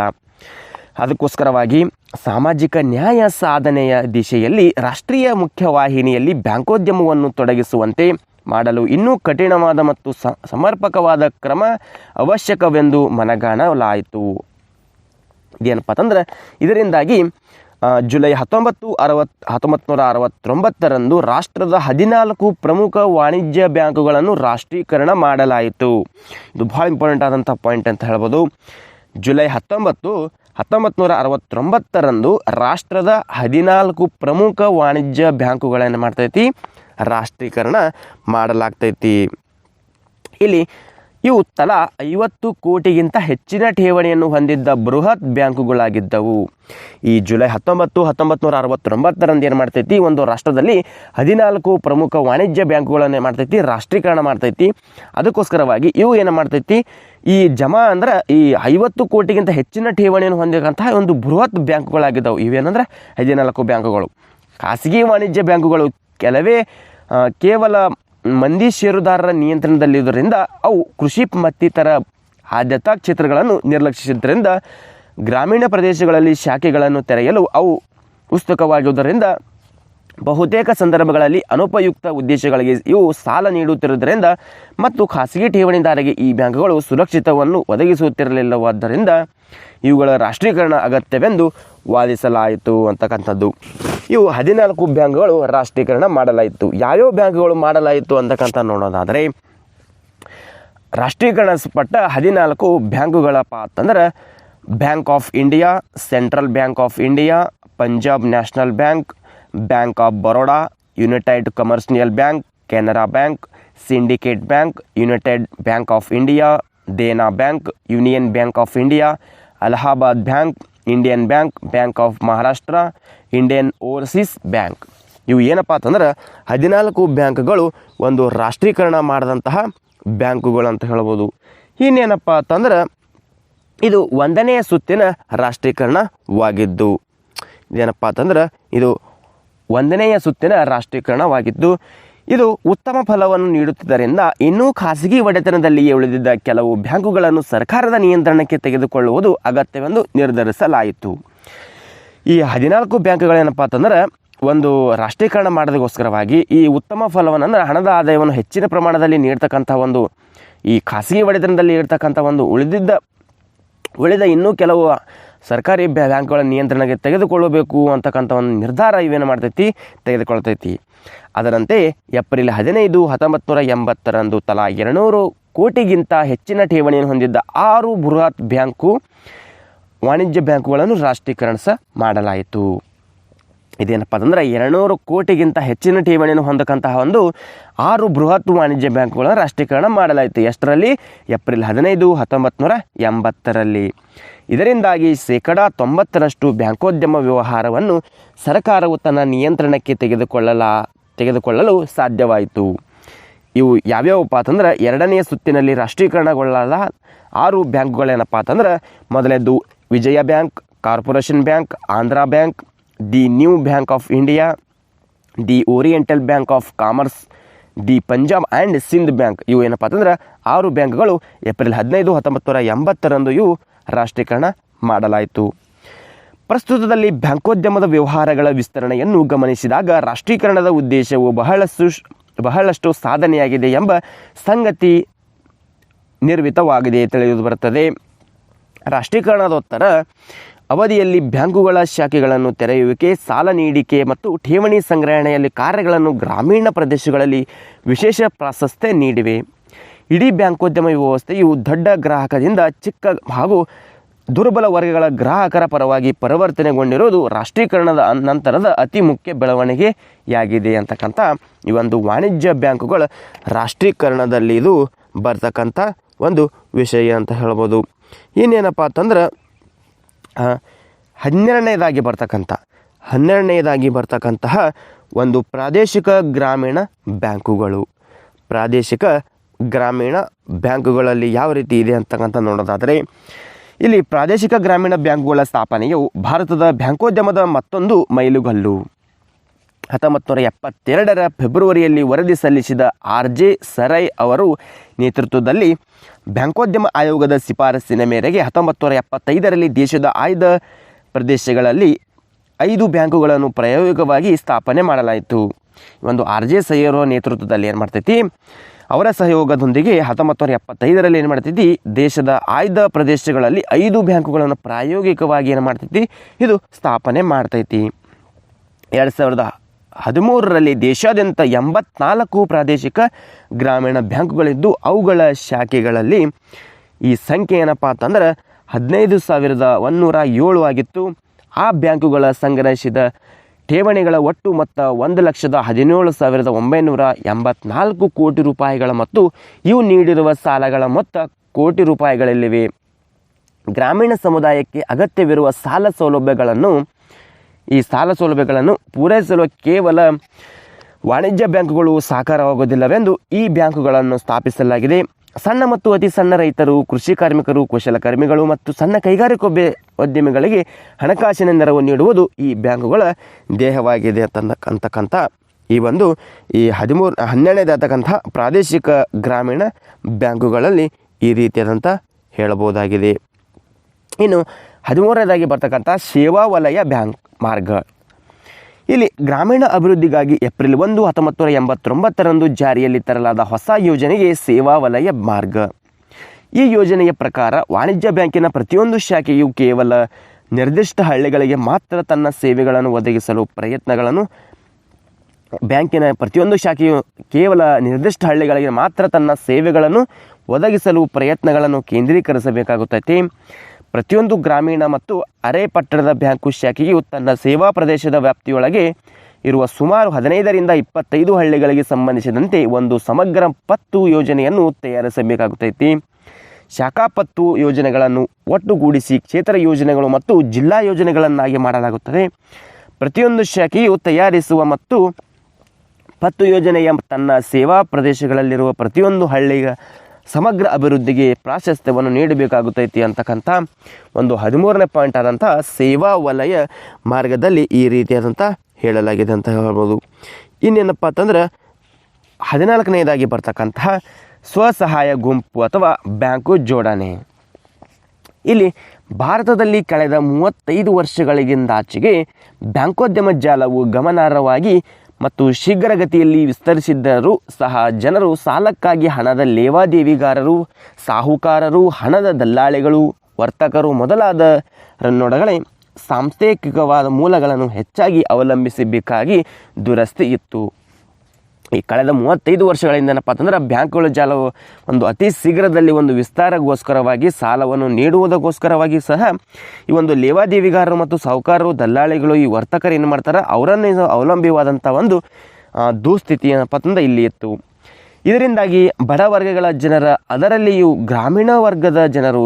ಅದಕ್ಕೋಸ್ಕರವಾಗಿ ಸಾಮಾಜಿಕ ನ್ಯಾಯ ಸಾಧನೆಯ ದಿಶೆಯಲ್ಲಿ ರಾಷ್ಟ್ರೀಯ ಮುಖ್ಯವಾಹಿನಿಯಲ್ಲಿ ಬ್ಯಾಂಕೋದ್ಯಮವನ್ನು ತೊಡಗಿಸುವಂತೆ ಮಾಡಲು ಇನ್ನೂ ಕಠಿಣವಾದ ಮತ್ತು ಸಮರ್ಪಕವಾದ ಕ್ರಮ ಅವಶ್ಯಕವೆಂದು ಮನಗಾಣಲಾಯಿತು. ಇದೇನಪ್ಪ ಅಂತಂದ್ರೆ, ಇದರಿಂದಾಗಿ ಜುಲೈ ಹತ್ತೊಂಬತ್ತು ಅರವತ್ ಹತ್ತೊಂಬತ್ತು ನೂರ ಅರವತ್ತೊಂಬತ್ತರಂದು ರಾಷ್ಟ್ರದ ಹದಿನಾಲ್ಕು ಪ್ರಮುಖ ವಾಣಿಜ್ಯ ಬ್ಯಾಂಕುಗಳನ್ನು ರಾಷ್ಟ್ರೀಕರಣ ಮಾಡಲಾಯಿತು. ಇದು ಭಾಳ ಇಂಪಾರ್ಟೆಂಟ್ ಆದಂಥ ಪಾಯಿಂಟ್ ಅಂತ ಹೇಳ್ಬೋದು. ಜುಲೈ ಹತ್ತೊಂಬತ್ತು ಹತ್ತೊಂಬತ್ತು ನೂರ ಅರವತ್ತೊಂಬತ್ತರಂದು ರಾಷ್ಟ್ರದ ಹದಿನಾಲ್ಕು ಪ್ರಮುಖ ವಾಣಿಜ್ಯ ಬ್ಯಾಂಕುಗಳನ್ನು ಮಾಡ್ತೈತಿ? ರಾಷ್ಟ್ರೀಕರಣ ಮಾಡಲಾಗ್ತೈತಿ. ಇಲ್ಲಿ ಇವು ತಲಾ ಐವತ್ತು ಕೋಟಿಗಿಂತ ಹೆಚ್ಚಿನ ಠೇವಣಿಯನ್ನು ಹೊಂದಿದ್ದ ಬೃಹತ್ ಬ್ಯಾಂಕುಗಳಾಗಿದ್ದವು. ಈ ಜುಲೈ ಹತ್ತೊಂಬತ್ತು ಹತ್ತೊಂಬತ್ತು ನೂರ ಅರವತ್ತೊಂಬತ್ತರಂದು ಏನು ಮಾಡ್ತೈತಿ? ಒಂದು ರಾಷ್ಟ್ರದಲ್ಲಿ ಹದಿನಾಲ್ಕು ಪ್ರಮುಖ ವಾಣಿಜ್ಯ ಬ್ಯಾಂಕುಗಳನ್ನು ಏನು ಮಾಡ್ತೈತಿ? ರಾಷ್ಟ್ರೀಕರಣ ಮಾಡ್ತೈತಿ. ಅದಕ್ಕೋಸ್ಕರವಾಗಿ ಇವು ಏನು ಮಾಡ್ತೈತಿ? ಈ ಜಮಾ ಅಂದ್ರೆ ಈ ಐವತ್ತು ಕೋಟಿಗಿಂತ ಹೆಚ್ಚಿನ ಠೇವಣಿಯನ್ನು ಹೊಂದಿದಂತಹ ಒಂದು ಬೃಹತ್ ಬ್ಯಾಂಕುಗಳಾಗಿದ್ದವು. ಇವೇನಂದ್ರೆ? ಹದಿನಾಲ್ಕು ಬ್ಯಾಂಕುಗಳು. ಖಾಸಗಿ ವಾಣಿಜ್ಯ ಬ್ಯಾಂಕುಗಳು. ಕೆಲವೇ ಕೇವಲ ಮಂದಿ ಷೇರುದಾರರ ನಿಯಂತ್ರಣದಲ್ಲಿರುವುದರಿಂದ ಅವು ಕೃಷಿ ಮತ್ತಿತರ ಆದ್ಯತಾ ಕ್ಷೇತ್ರಗಳನ್ನು ನಿರ್ಲಕ್ಷಿಸಿದ್ದರಿಂದ ಗ್ರಾಮೀಣ ಪ್ರದೇಶಗಳಲ್ಲಿ ಶಾಖೆಗಳನ್ನು ತೆರೆಯಲು ಅವು ಉತ್ಸುಕವಾಗಿರುವುದರಿಂದ ಬಹುತೇಕ ಸಂದರ್ಭಗಳಲ್ಲಿ ಅನುಪಯುಕ್ತ ಉದ್ದೇಶಗಳಿಗೆ ಇವು ಸಾಲ ನೀಡುತ್ತಿರುವುದರಿಂದ ಮತ್ತು ಖಾಸಗಿ ಠೇವಣಿದಾರರಿಗೆ ಈ ಬ್ಯಾಂಕುಗಳು ಸುರಕ್ಷಿತವನ್ನು ಒದಗಿಸುತ್ತಿರಲಿಲ್ಲವಾದ್ದರಿಂದ ಇವುಗಳ ರಾಷ್ಟ್ರೀಕರಣ ಅಗತ್ಯವೆಂದು ವಾದಿಸಲಾಯಿತು ಅಂತಕ್ಕಂಥದ್ದು. ಇವು ಹದಿನಾಲ್ಕು ಬ್ಯಾಂಕ್ಗಳು ರಾಷ್ಟ್ರೀಕರಣ ಮಾಡಲಾಯಿತು. ಯಾವ್ಯಾವ ಬ್ಯಾಂಕ್ಗಳು ಮಾಡಲಾಯಿತು ಅಂತಕ್ಕಂಥ ನೋಡೋದಾದರೆ ರಾಷ್ಟ್ರೀಕರಣಪಟ್ಟ ಹದಿನಾಲ್ಕು ಬ್ಯಾಂಕುಗಳಪ್ಪ ಅಂತಂದ್ರೆ Bank of India, Central Bank of India, Punjab National Bank Bank of Baroda, United Commercial Bank, Canara Bank, Syndicate Bank, United Bank of India, Dena Bank, Union Bank of India, Allahabad Bank Indian Bank Bank of Maharashtra Indian Overseas Bank ಇವು ಏನಪ್ಪ ಅಂತಂದ್ರೆ ಹದಿನಾಲ್ಕು ಬ್ಯಾಂಕ್ಗಳು ಒಂದು ರಾಷ್ಟ್ರೀಕರಣ ಮಾಡಿದಂತಹ ಬ್ಯಾಂಕುಗಳು ಅಂತ ಹೇಳ್ಬೋದು. ಇನ್ನೇನಪ್ಪ ಅಂತಂದ್ರೆ ಇದು ಒಂದನೆಯ ಸುತ್ತಿನ ರಾಷ್ಟ್ರೀಕರಣವಾಗಿದ್ದು. ಇದೇನಪ್ಪ ಅಂತಂದ್ರೆ ಇದು ಒಂದನೆಯ ಸುತ್ತಿನ ರಾಷ್ಟ್ರೀಕರಣವಾಗಿದ್ದು. ಇದು ಉತ್ತಮ ಫಲವನ್ನು ನೀಡುತ್ತಿದ್ದರಿಂದ ಇನ್ನೂ ಖಾಸಗಿ ಒಡೆತನದಲ್ಲಿಯೇ ಉಳಿದಿದ್ದ ಕೆಲವು ಬ್ಯಾಂಕುಗಳನ್ನು ಸರ್ಕಾರದ ನಿಯಂತ್ರಣಕ್ಕೆ ತೆಗೆದುಕೊಳ್ಳುವುದು ಅಗತ್ಯವೆಂದು ನಿರ್ಧರಿಸಲಾಯಿತು. ಈ ಹದಿನಾಲ್ಕು ಬ್ಯಾಂಕ್ಗಳೇನಪ್ಪ ಅಂತಂದ್ರೆ ಒಂದು ರಾಷ್ಟ್ರೀಕರಣ ಮಾಡೋದಕ್ಕೋಸ್ಕರವಾಗಿ ಈ ಉತ್ತಮ ಫಲವನ್ನು ಅಂದರೆ ಹಣದ ಆದಾಯವನ್ನು ಹೆಚ್ಚಿನ ಪ್ರಮಾಣದಲ್ಲಿ ನೀಡ್ತಕ್ಕಂಥ ಒಂದು ಈ ಖಾಸಗಿ ಒಡೆತನದಲ್ಲಿ ಇರ್ತಕ್ಕಂಥ ಒಂದು ಉಳಿದಿದ್ದ ಉಳಿದ ಇನ್ನೂ ಕೆಲವು ಸರ್ಕಾರಿ ಬ್ಯಾ- ಬ್ಯಾಂಕ್ಗಳ ನಿಯಂತ್ರಣಕ್ಕೆ ತೆಗೆದುಕೊಳ್ಳಬೇಕು ಅಂತಕ್ಕಂಥ ಒಂದು ನಿರ್ಧಾರ ಇವೇನು ಮಾಡ್ತೈತಿ? ತೆಗೆದುಕೊಳ್ತೈತಿ. ಅದರಂತೆ ಏಪ್ರಿಲ್ ಹದಿನೈದು ಹತ್ತೊಂಬತ್ತು ನೂರ ಎಂಬತ್ತರಂದು ತಲಾ ಎರಡುನೂರು ಕೋಟಿಗಿಂತ ಹೆಚ್ಚಿನ ಠೇವಣಿಯನ್ನು ಹೊಂದಿದ್ದ ಆರು ಬೃಹತ್ ಬ್ಯಾಂಕು ವಾಣಿಜ್ಯ ಬ್ಯಾಂಕುಗಳನ್ನು ರಾಷ್ಟ್ರೀಕರಣ ಸಹ ಮಾಡಲಾಯಿತು. ಇದೇನಪ್ಪ ಅಂತಂದ್ರೆ ಎರಡುನೂರು ಕೋಟಿಗಿಂತ ಹೆಚ್ಚಿನ ಠೇವಣಿಯನ್ನು ಹೊಂದಕ್ಕಂತಹ ಒಂದು ಆರು ಬೃಹತ್ ವಾಣಿಜ್ಯ ಬ್ಯಾಂಕುಗಳನ್ನು ರಾಷ್ಟ್ರೀಕರಣ ಮಾಡಲಾಯಿತು. ಎಷ್ಟರಲ್ಲಿ? ಏಪ್ರಿಲ್ ಹದಿನೈದು ಹತ್ತೊಂಬತ್ತು ನೂರ ಎಂಬತ್ತರಲ್ಲಿ. ಇದರಿಂದಾಗಿ ಶೇಕಡಾ ತೊಂಬತ್ತರಷ್ಟು ಬ್ಯಾಂಕೋದ್ಯಮ ವ್ಯವಹಾರವನ್ನು ಸರ್ಕಾರವು ತನ್ನ ನಿಯಂತ್ರಣಕ್ಕೆ ತೆಗೆದುಕೊಳ್ಳಲ, ತೆಗೆದುಕೊಳ್ಳಲು ಸಾಧ್ಯವಾಯಿತು. ಇವು ಯಾವ್ಯಾವಪ್ಪ ಅಂತಂದ್ರೆ ಎರಡನೆಯ ಸುತ್ತಿನಲ್ಲಿ ರಾಷ್ಟ್ರೀಕರಣಗೊಳ್ಳಲ ಆರು ಬ್ಯಾಂಕ್ಗಳೇನಪ್ಪ ಅಂತಂದ್ರೆ ಮೊದಲನೇದು Vijaya Bank, Corporation Bank, Andhra Bank, the New Bank of India, the Oriental Bank of Commerce, the Punjab and Sindh Bank. ಇವು ಏನಪ್ಪ ಅಂತಂದ್ರೆ ಆರು ಬ್ಯಾಂಕ್ಗಳು ಏಪ್ರಿಲ್ ಹದಿನೈದು, ಹತ್ತೊಂಬತ್ತು ನೂರ ಎಂಬತ್ತರಂದು ಇವು ರಾಷ್ಟ್ರೀಕರಣ ಮಾಡಲಾಯಿತು. ಪ್ರಸ್ತುತದಲ್ಲಿ ಬ್ಯಾಂಕೋದ್ಯಮದ ವ್ಯವಹಾರಗಳ ವಿಸ್ತರಣೆಯನ್ನು ಗಮನಿಸಿದಾಗ ರಾಷ್ಟ್ರೀಕರಣದ ಉದ್ದೇಶವು ಬಹಳಷ್ಟು ಬಹಳಷ್ಟು ಸಾಧನೆಯಾಗಿದೆ ಎಂಬ ಸಂಗತಿ ನಿರ್ಮಿತವಾಗಿದೆ ತಿಳಿದು ಬರುತ್ತದೆ. ರಾಷ್ಟ್ರೀಕರಣದೋತ್ತರ ಅವಧಿಯಲ್ಲಿ ಬ್ಯಾಂಕುಗಳ ಶಾಖೆಗಳನ್ನು ತೆರೆಯುವಿಕೆ, ಸಾಲ ನೀಡಿಕೆ ಮತ್ತು ಠೇವಣಿ ಸಂಗ್ರಹಣೆಯಲ್ಲಿ ಕಾರ್ಯಗಳನ್ನು ಗ್ರಾಮೀಣ ಪ್ರದೇಶಗಳಲ್ಲಿ ವಿಶೇಷ ಪ್ರಾಶಸ್ತ್ಯ ನೀಡಿವೆ. ಇಡೀ ಬ್ಯಾಂಕೋದ್ಯಮ ವ್ಯವಸ್ಥೆಯು ದೊಡ್ಡ ಗ್ರಾಹಕದಿಂದ ಚಿಕ್ಕ ಹಾಗೂ ದುರ್ಬಲ ವರ್ಗಗಳ ಗ್ರಾಹಕರ ಪರವಾಗಿ ಪರಿವರ್ತನೆಗೊಂಡಿರುವುದು ರಾಷ್ಟ್ರೀಕರಣದ ನಂತರದ ಅತಿ ಮುಖ್ಯ ಬೆಳವಣಿಗೆಯಾಗಿದೆ ಅಂತಕ್ಕಂಥ ಈ ಒಂದು ವಾಣಿಜ್ಯ ಬ್ಯಾಂಕುಗಳ ರಾಷ್ಟ್ರೀಕರಣದಲ್ಲಿ ಇದು ಬರ್ತಕ್ಕಂಥ ಒಂದು ವಿಷಯ ಅಂತ ಹೇಳ್ಬೋದು. ಇನ್ನೇನಪ್ಪ ಅಂತಂದ್ರೆ ಹನ್ನೆರಡನೇದಾಗಿ ಬರ್ತಕ್ಕಂಥ, ಹನ್ನೆರಡನೇದಾಗಿ ಬರ್ತಕ್ಕಂತಹ ಒಂದು ಪ್ರಾದೇಶಿಕ ಗ್ರಾಮೀಣ ಬ್ಯಾಂಕುಗಳು. ಪ್ರಾದೇಶಿಕ ಗ್ರಾಮೀಣ ಬ್ಯಾಂಕುಗಳಲ್ಲಿ ಯಾವ ರೀತಿ ಇದೆ ಅಂತಕ್ಕಂಥ ನೋಡೋದಾದರೆ, ಇಲ್ಲಿ ಪ್ರಾದೇಶಿಕ ಗ್ರಾಮೀಣ ಬ್ಯಾಂಕುಗಳ ಸ್ಥಾಪನೆಯು ಭಾರತದ ಬ್ಯಾಂಕೋದ್ಯಮದ ಮತ್ತೊಂದು ಮೈಲುಗಲ್ಲು. ಹತ್ತೊಂಬತ್ತು ನೂರ ಎಪ್ಪತ್ತೆರಡರ ಫೆಬ್ರವರಿಯಲ್ಲಿ ವರದಿ ಸಲ್ಲಿಸಿದ ಆರ್ ಜೆ ಸರೈ ಅವರು ನೇತೃತ್ವದಲ್ಲಿ ಬ್ಯಾಂಕೋದ್ಯಮ ಆಯೋಗದ ಶಿಫಾರಸ್ಸಿನ ಮೇರೆಗೆ ಹತ್ತೊಂಬತ್ತು ನೂರ ಎಪ್ಪತ್ತೈದರಲ್ಲಿ ದೇಶದ ಆಯ್ದ ಪ್ರದೇಶಗಳಲ್ಲಿ ಐದು ಬ್ಯಾಂಕುಗಳನ್ನು ಪ್ರಾಯೋಗಿಕವಾಗಿ ಸ್ಥಾಪನೆ ಮಾಡಲಾಯಿತು. ಒಂದು ಆರ್ ಜೆ ಸೈಯರೋ ನೇತೃತ್ವದಲ್ಲಿ ಏನು ಮಾಡ್ತೈತಿ? ಅವರ ಸಹಯೋಗದೊಂದಿಗೆ ಹತ್ತೊಂಬತ್ತು ನೂರ ಎಪ್ಪತ್ತೈದರಲ್ಲಿ ಏನು ಮಾಡ್ತೈತಿ ದೇಶದ ಆಯ್ದ ಪ್ರದೇಶಗಳಲ್ಲಿ ಐದು ಬ್ಯಾಂಕುಗಳನ್ನು ಪ್ರಾಯೋಗಿಕವಾಗಿ ಏನು ಮಾಡ್ತೈತಿ ಇದು ಸ್ಥಾಪನೆ ಮಾಡ್ತೈತಿ. ಎರಡು ಸಾವಿರದ ಹದಿಮೂರರಲ್ಲಿ ದೇಶಾದ್ಯಂತ ಎಂಬತ್ನಾಲ್ಕು ಪ್ರಾದೇಶಿಕ ಗ್ರಾಮೀಣ ಬ್ಯಾಂಕುಗಳಿದ್ದು, ಅವುಗಳ ಶಾಖೆಗಳಲ್ಲಿ ಈ ಸಂಖ್ಯೆ ಏನಪ್ಪ ಅಂತಂದ್ರೆ ಹದಿನೈದು ಸಾವಿರದ ಒನ್ನೂರ ಏಳು ಆಗಿತ್ತು. ಆ ಬ್ಯಾಂಕುಗಳ ಸಂಗ್ರಹಿಸಿದ ಠೇವಣಿಗಳ ಒಟ್ಟು ಮೊತ್ತ ಒಂದು ಲಕ್ಷದ ಹದಿನೇಳು ಸಾವಿರದ ಒಂಬೈನೂರ ಎಂಬತ್ನಾಲ್ಕು ಕೋಟಿ ರೂಪಾಯಿಗಳ ಮತ್ತು ಇವು ನೀಡಿರುವ ಸಾಲಗಳ ಮೊತ್ತ ಕೋಟಿ ರೂಪಾಯಿಗಳಲ್ಲಿವೆ. ಗ್ರಾಮೀಣ ಸಮುದಾಯಕ್ಕೆ ಅಗತ್ಯವಿರುವ ಸಾಲ ಸೌಲಭ್ಯಗಳನ್ನು, ಈ ಸಾಲ ಸೌಲಭ್ಯಗಳನ್ನು ಪೂರೈಸಲು ಕೇವಲ ವಾಣಿಜ್ಯ ಬ್ಯಾಂಕುಗಳು ಸಾಕಾರವಾಗುವುದಿಲ್ಲವೆಂದು ಈ ಬ್ಯಾಂಕುಗಳನ್ನು ಸ್ಥಾಪಿಸಲಾಗಿದೆ. ಸಣ್ಣ ಮತ್ತು ಅತಿ ಸಣ್ಣ ರೈತರು, ಕೃಷಿ ಕಾರ್ಮಿಕರು, ಕುಶಲಕರ್ಮಿಗಳು ಮತ್ತು ಸಣ್ಣ ಕೈಗಾರಿಕೋದ್ಯ ಉದ್ಯಮಿಗಳಿಗೆ ಹಣಕಾಸಿನ ನೆರವು ನೀಡುವುದು ಈ ಬ್ಯಾಂಕುಗಳ ದೇಹವಾಗಿದೆ ಅಂತಕ್ಕಂಥ ಈ ಒಂದು ಈ ಹದಿಮೂರು ಹನ್ನೆರಡನೇದಾತಕ್ಕಂಥ ಪ್ರಾದೇಶಿಕ ಗ್ರಾಮೀಣ ಬ್ಯಾಂಕುಗಳಲ್ಲಿ ಈ ರೀತಿಯಾದಂಥ ಹೇಳಬಹುದಾಗಿದೆ. ಇನ್ನು ಹದಿಮೂರನೇದಾಗಿ ಬರ್ತಕ್ಕಂಥ ಸೇವಾ ವಲಯ ಬ್ಯಾಂಕ್ ಮಾರ್ಗ. ಇಲ್ಲಿ ಗ್ರಾಮೀಣ ಅಭಿವೃದ್ಧಿಗಾಗಿ ಏಪ್ರಿಲ್ ಒಂದು ಹತ್ತೊಂಬತ್ತು ನೂರ ಎಂಬತ್ತೊಂಬತ್ತರಂದು ಜಾರಿಯಲ್ಲಿ ತರಲಾದ ಹೊಸ ಯೋಜನೆಗೆ ಸೇವಾ ವಲಯ ಮಾರ್ಗ. ಈ ಯೋಜನೆಯ ಪ್ರಕಾರ ವಾಣಿಜ್ಯ ಬ್ಯಾಂಕಿನ ಪ್ರತಿಯೊಂದು ಶಾಖೆಯು ಕೇವಲ ನಿರ್ದಿಷ್ಟ ಹಳ್ಳಿಗಳಿಗೆ ಮಾತ್ರ ತನ್ನ ಸೇವೆಗಳನ್ನು ಒದಗಿಸಲು ಪ್ರಯತ್ನಗಳನ್ನು ಬ್ಯಾಂಕಿನ ಪ್ರತಿಯೊಂದು ಶಾಖೆಯು ಕೇವಲ ನಿರ್ದಿಷ್ಟ ಹಳ್ಳಿಗಳಿಗೆ ಮಾತ್ರ ತನ್ನ ಸೇವೆಗಳನ್ನು ಒದಗಿಸಲು ಪ್ರಯತ್ನಗಳನ್ನು ಕೇಂದ್ರೀಕರಿಸಬೇಕಾಗುತ್ತದೆ. ಪ್ರತಿಯೊಂದು ಗ್ರಾಮೀಣ ಮತ್ತು ಅರೆ ಪಟ್ಟಣದ ಬ್ಯಾಂಕು ಶಾಖೆಯು ತನ್ನ ಸೇವಾ ಪ್ರದೇಶದ ವ್ಯಾಪ್ತಿಯೊಳಗೆ ಇರುವ ಸುಮಾರು ಹದಿನೈದರಿಂದ ಇಪ್ಪತ್ತೈದು ಹಳ್ಳಿಗಳಿಗೆ ಸಂಬಂಧಿಸಿದಂತೆ ಒಂದು ಸಮಗ್ರ ಪತ್ತು ಯೋಜನೆಯನ್ನು ತಯಾರಿಸಬೇಕಾಗುತ್ತೈತಿ ಶಾಖಾ ಪತ್ತು ಯೋಜನೆಗಳನ್ನು ಒಟ್ಟುಗೂಡಿಸಿ ಕ್ಷೇತ್ರ ಯೋಜನೆಗಳು ಮತ್ತು ಜಿಲ್ಲಾ ಯೋಜನೆಗಳನ್ನಾಗಿ ಮಾಡಲಾಗುತ್ತದೆ. ಪ್ರತಿಯೊಂದು ಶಾಖೆಯು ತಯಾರಿಸುವ ಮತ್ತು ಪತ್ತು ಯೋಜನೆಯ ತನ್ನ ಸೇವಾ ಪ್ರದೇಶಗಳಲ್ಲಿರುವ ಪ್ರತಿಯೊಂದು ಹಳ್ಳಿಯ ಸಮಗ್ರ ಅಭಿವೃದ್ಧಿಗೆ ಪ್ರಾಶಸ್ತ್ಯವನ್ನು ನೀಡಬೇಕಾಗುತ್ತೈತಿ ಅಂತಕ್ಕಂಥ ಒಂದು ಹದಿಮೂರನೇ ಪಾಯಿಂಟ್ ಆದಂಥ ಸೇವಾ ವಲಯ ಮಾರ್ಗದಲ್ಲಿ ಈ ರೀತಿಯಾದಂಥ ಹೇಳಲಾಗಿದೆ ಅಂತ ಹೇಳ್ಬೋದು. ಇನ್ನೇನಪ್ಪ ಅಂತಂದ್ರೆ ಹದಿನಾಲ್ಕನೇದಾಗಿ ಬರ್ತಕ್ಕಂತಹ ಸ್ವಸಹಾಯ ಗುಂಪು ಅಥವಾ ಬ್ಯಾಂಕು ಜೋಡಣೆ. ಇಲ್ಲಿ ಭಾರತದಲ್ಲಿ ಕಳೆದ ಮೂವತ್ತೈದು ವರ್ಷಗಳಿಗಿಂದಾಚೆಗೆ ಬ್ಯಾಂಕೋದ್ಯಮ ಜಾಲವು ಗಮನಾರ್ಹವಾಗಿ ಮತ್ತು ಶೀಘ್ರಗತಿಯಲ್ಲಿ ವಿಸ್ತರಿಸಿದ್ದರೂ ಸಹ ಜನರು ಸಾಲಕ್ಕಾಗಿ ಹಣದ ಲೇವಾದೇವಿಗಾರರು, ಸಾಹುಕಾರರು, ಹಣದ ದಲ್ಲಾಳಿಗಳು, ವರ್ತಕರು ಮೊದಲಾದರನ್ನೊಡಗಡೆ ಸಾಂಸ್ಥಿಕವಾದ ಮೂಲಗಳನ್ನು ಹೆಚ್ಚಾಗಿ ಅವಲಂಬಿಸಬೇಕಾಗಿ ದುರಸ್ತಿ ಇತ್ತು. ಈ ಕಳೆದ ಮೂವತ್ತೈದು ವರ್ಷಗಳಿಂದ ಏನಪ್ಪ ಅಂತಂದ್ರೆ ಬ್ಯಾಂಕ್ಗಳ ಜಾಲವು ಒಂದು ಅತಿ ಶೀಘ್ರದಲ್ಲಿ ಒಂದು ವಿಸ್ತಾರಗೋಸ್ಕರವಾಗಿ ಸಾಲವನ್ನು ನೀಡುವುದಕ್ಕೋಸ್ಕರವಾಗಿ ಸಹ ಈ ಒಂದು ಲೇವಾದೇವಿಗಾರರು ಮತ್ತು ಸಾಹುಕಾರರು, ದಲ್ಲಾಳಿಗಳು, ಈ ವರ್ತಕರು ಏನು ಮಾಡ್ತಾರೆ, ಅವರನ್ನೇ ಅವಲಂಬಿವಾದಂಥ ಒಂದು ದುಸ್ಥಿತಿ ಏನಪ್ಪ ಅಂತಂದ್ರೆ ಇಲ್ಲಿ ಇತ್ತು. ಇದರಿಂದಾಗಿ ಬಡ ವರ್ಗಗಳ ಜನರ, ಅದರಲ್ಲಿಯೂ ಗ್ರಾಮೀಣ ವರ್ಗದ ಜನರು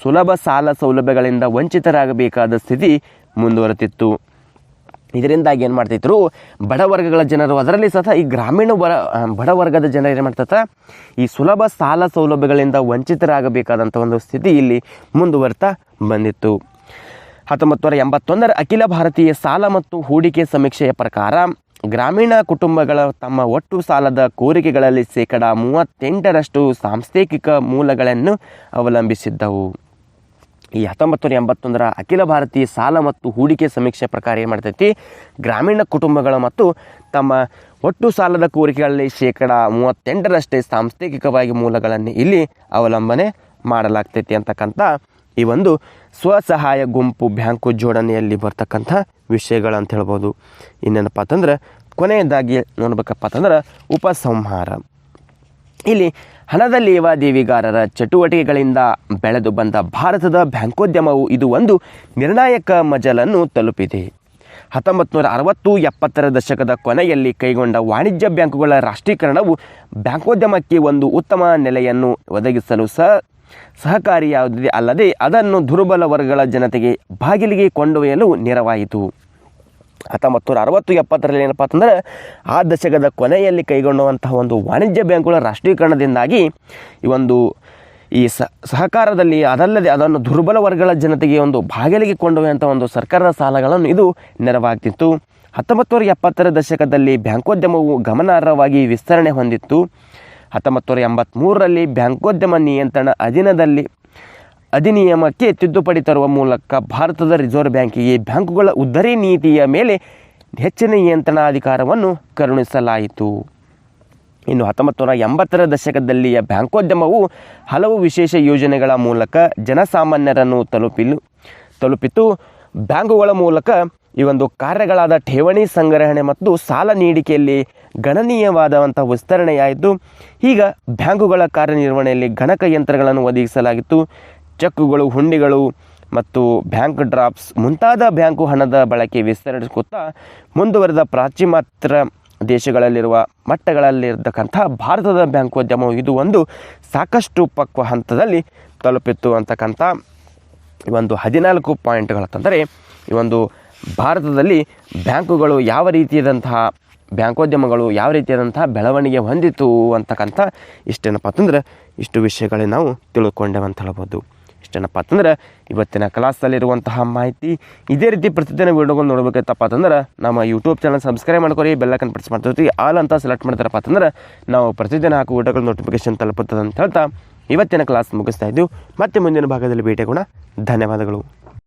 ಸುಲಭ ಸಾಲ ಸೌಲಭ್ಯಗಳಿಂದ ವಂಚಿತರಾಗಬೇಕಾದ ಸ್ಥಿತಿ ಮುಂದುವರೆತಿತ್ತು ಇದರಿಂದಾಗಿ ಏನು ಮಾಡ್ತಿದ್ರು ಬಡವರ್ಗಗಳ ಜನರು, ಅದರಲ್ಲಿ ಸಹ ಈ ಗ್ರಾಮೀಣ ಬರ ಬಡವರ್ಗದ ಬಡ ವರ್ಗದ ಜನರು ಏನು ಮಾಡ್ತಾರೆ ಈ ಸುಲಭ ಸಾಲ ಸೌಲಭ್ಯಗಳಿಂದ ವಂಚಿತರಾಗಬೇಕಾದಂಥ ಒಂದು ಸ್ಥಿತಿ ಇಲ್ಲಿ ಮುಂದುವರ್ತಾ ಬಂದಿತ್ತು. ಹತ್ತೊಂಬತ್ತು ನೂರ ಎಂಬತ್ತೊಂದರ ಅಖಿಲ ಭಾರತೀಯ ಸಾಲ ಮತ್ತು ಹೂಡಿಕೆ ಸಮೀಕ್ಷೆಯ ಪ್ರಕಾರ, ಗ್ರಾಮೀಣ ಕುಟುಂಬಗಳ ತಮ್ಮ ಒಟ್ಟು ಸಾಲದ ಕೋರಿಕೆಗಳಲ್ಲಿ ಶೇಕಡ ಮೂವತ್ತೆಂಟರಷ್ಟು ಸಾಂಸ್ಥಿಕ ಮೂಲಗಳನ್ನು ಅವಲಂಬಿಸಿದ್ದವು. ಈ ಹತ್ತೊಂಬತ್ತು ನೂರ ಎಂಬತ್ತೊಂದರ ಅಖಿಲ ಭಾರತೀಯ ಸಾಲ ಮತ್ತು ಹೂಡಿಕೆ ಸಮೀಕ್ಷೆ ಪ್ರಕಾರ ಏನು ಮಾಡ್ತೈತಿ? ಗ್ರಾಮೀಣ ಕುಟುಂಬಗಳು ಮತ್ತು ತಮ್ಮ ಒಟ್ಟು ಸಾಲದ ಕೋರಿಕೆಗಳಲ್ಲಿ ಶೇಕಡ ಮೂವತ್ತೆಂಟರಷ್ಟೇ ಸಾಂಸ್ಥಿಕವಾಗಿ ಮೂಲಗಳನ್ನು ಇಲ್ಲಿ ಅವಲಂಬನೆ ಮಾಡಲಾಗ್ತೈತಿ ಅಂತಕ್ಕಂಥ ಈ ಒಂದು ಸ್ವಸಹಾಯ ಗುಂಪು ಬ್ಯಾಂಕು ಜೋಡಣೆಯಲ್ಲಿ ಬರ್ತಕ್ಕಂಥ ವಿಷಯಗಳು ಅಂತ ಹೇಳ್ಬೋದು. ಇನ್ನೇನಪ್ಪ ಅಂತಂದ್ರೆ ಕೊನೆಯದಾಗಿ ನೋಡ್ಬೇಕಪ್ಪ ಅಂತಂದ್ರೆ ಉಪಸಂಹಾರ. ಇಲ್ಲಿ ಹಣದ ಲೇವಾದೇವಿಗಾರರ ಚಟುವಟಿಕೆಗಳಿಂದ ಬೆಳೆದು ಬಂದ ಭಾರತದ ಬ್ಯಾಂಕೋದ್ಯಮವು ಇದು ಒಂದು ನಿರ್ಣಾಯಕ ಮಜಲನ್ನು ತಲುಪಿದೆ. ಹತ್ತೊಂಬತ್ತು ನೂರ ಅರವತ್ತು ಎಪ್ಪತ್ತರ ದಶಕದ ಕೊನೆಯಲ್ಲಿ ಕೈಗೊಂಡ ವಾಣಿಜ್ಯ ಬ್ಯಾಂಕುಗಳ ರಾಷ್ಟ್ರೀಕರಣವು ಬ್ಯಾಂಕೋದ್ಯಮಕ್ಕೆ ಒಂದು ಉತ್ತಮ ನೆಲೆಯನ್ನು ಒದಗಿಸಲು ಸಹ ಸಹಕಾರಿಯಾಗಿದೆ ಅಲ್ಲದೆ ಅದನ್ನು ದುರ್ಬಲ ವರ್ಗಗಳ ಜನತೆಗೆ ಬಾಗಿಲಿಗೆ ಕೊಂಡೊಯ್ಯಲು ನೆರವಾಯಿತು. ಹತ್ತೊಂಬತ್ತು ನೂರ ಅರವತ್ತು ಎಪ್ಪತ್ತರಲ್ಲಿ ಏನಪ್ಪ ಅಂತಂದರೆ, ಆ ದಶಕದ ಕೊನೆಯಲ್ಲಿ ಕೈಗೊಂಡುವಂತಹ ಒಂದು ವಾಣಿಜ್ಯ ಬ್ಯಾಂಕುಗಳ ರಾಷ್ಟ್ರೀಕರಣದಿಂದಾಗಿ ಈ ಒಂದು ಈ ಸಹಕಾರದಲ್ಲಿ ಅದಲ್ಲದೆ ಅದನ್ನು ದುರ್ಬಲ ವರ್ಗಗಳ ಜನತೆಗೆ ಒಂದು ಬಾಗಿಲಿಗೆ ಕೊಂಡೊಯ್ಯುವಂಥ ಒಂದು ಸರ್ಕಾರದ ಸಾಲಗಳನ್ನು ಇದು ನೆರವಾಗ್ತಿತ್ತು. ಹತ್ತೊಂಬತ್ತು ನೂರ ಎಪ್ಪತ್ತರ ದಶಕದಲ್ಲಿ ಬ್ಯಾಂಕೋದ್ಯಮವು ಗಮನಾರ್ಹವಾಗಿ ವಿಸ್ತರಣೆ ಹೊಂದಿತ್ತು. ಹತ್ತೊಂಬತ್ತು ನೂರ ಎಂಬತ್ತ್ಮೂರರಲ್ಲಿ ಬ್ಯಾಂಕೋದ್ಯಮ ನಿಯಂತ್ರಣ ಅಧೀನದಲ್ಲಿ ಅಧಿನಿಯಮಕ್ಕೆ ತಿದ್ದುಪಡಿ ತರುವ ಮೂಲಕ ಭಾರತದ ರಿಸರ್ವ್ ಬ್ಯಾಂಕಿಗೆ ಬ್ಯಾಂಕುಗಳ ಉದ್ದರಿ ನೀತಿಯ ಮೇಲೆ ಹೆಚ್ಚಿನ ನಿಯಂತ್ರಣಾಧಿಕಾರವನ್ನು ಕರುಣಿಸಲಾಯಿತು. ಇನ್ನು ಹತ್ತೊಂಬತ್ತು ನೂರ ಎಂಬತ್ತರ ದಶಕದಲ್ಲಿಯ ಬ್ಯಾಂಕೋದ್ಯಮವು ಹಲವು ವಿಶೇಷ ಯೋಜನೆಗಳ ಮೂಲಕ ಜನಸಾಮಾನ್ಯರನ್ನು ತಲುಪಿಲು, ತಲುಪಿತು. ಬ್ಯಾಂಕುಗಳ ಮೂಲಕ ಈ ಒಂದು ಕಾರ್ಯಗಳಾದ ಠೇವಣಿ ಸಂಗ್ರಹಣೆ ಮತ್ತು ಸಾಲ ನೀಡಿಕೆಯಲ್ಲಿ ಗಣನೀಯವಾದಂಥ ವಿಸ್ತರಣೆಯಾಯಿತು. ಈಗ ಬ್ಯಾಂಕುಗಳ ಕಾರ್ಯನಿರ್ವಹಣೆಯಲ್ಲಿ ಗಣಕ ಯಂತ್ರಗಳನ್ನು ಒದಗಿಸಲಾಗಿತ್ತು. ಚೆಕ್ಗಳು ಹುಂಡಿಗಳು ಮತ್ತು ಬ್ಯಾಂಕ್ ಡ್ರಾಪ್ಸ್ ಮುಂತಾದ ಬ್ಯಾಂಕು ಹಣದ ಬಳಕೆ ವಿಸ್ತರಿಸುತ್ತಾ ಮುಂದುವರೆದ ಪ್ರಾಚೀಮಾತ್ರ ದೇಶಗಳಲ್ಲಿರುವ ಮಟ್ಟಗಳಲ್ಲಿರತಕ್ಕಂಥ ಭಾರತದ ಬ್ಯಾಂಕೋದ್ಯಮವು ಇದು ಒಂದು ಸಾಕಷ್ಟು ಪಕ್ವ ಹಂತದಲ್ಲಿ ತಲುಪಿತ್ತು ಅಂತಕ್ಕಂಥ ಈ ಒಂದು ಹದಿನಾಲ್ಕು ಪಾಯಿಂಟ್ಗಳಂತಂದರೆ ಈ ಒಂದು ಭಾರತದಲ್ಲಿ ಬ್ಯಾಂಕುಗಳು ಯಾವ ರೀತಿಯಾದಂತಹ ಬ್ಯಾಂಕೋದ್ಯಮಗಳು ಯಾವ ರೀತಿಯಾದಂತಹ ಬೆಳವಣಿಗೆ ಹೊಂದಿತು ಅಂತಕ್ಕಂಥ ಇಷ್ಟೇನಪ್ಪ ಅಂತಂದ್ರೆ ಇಷ್ಟು ವಿಷಯಗಳೇ ನಾವು ತಿಳ್ಕೊಂಡೆವು ಅಂತ ಹೇಳ್ಬೋದು. ಇಷ್ಟೇನಪ್ಪ ಅಂತಂದ್ರೆ, ಇವತ್ತಿನ ಕ್ಲಾಸಲ್ಲಿರುವಂತಹ ಮಾಹಿತಿ ಇದೇ ರೀತಿ ಪ್ರತಿದಿನ ವೀಡಿಯೋಗಳು ನೋಡಬೇಕಾಯ್ತಪ್ಪ ಅಂತಂದ್ರೆ, ನಮ್ಮ ಯೂಟ್ಯೂಬ್ ಚಾನಲ್ ಸಬ್ಸ್ಕ್ರೈಬ್ ಮಾಡ್ಕೊರಿ ಬೆಲ್ಲಕನ್ ಪ್ರೆಸ್ ಮಾಡ್ತೀವಿ ಆಲ್ ಅಂತ ಸೆಲೆಕ್ಟ್ ಮಾಡ್ತಾರಪ್ಪ ಅಂತಂದ್ರೆ, ನಾವು ಪ್ರತಿದಿನ ಹಾಕೋ ವೀಡಿಯೋಗಳು ನೋಟಿಫಿಕೇಶನ್ ತಲುಪುತ್ತದೆ ಅಂತ ಹೇಳ್ತಾ, ಇವತ್ತಿನ ಕ್ಲಾಸ್ ಮುಗಿಸ್ತಾ ಇದ್ದೀವಿ. ಮತ್ತೆ ಮುಂದಿನ ಭಾಗದಲ್ಲಿ ಭೇಟಿಯಾಗೋಣ. ಧನ್ಯವಾದಗಳು.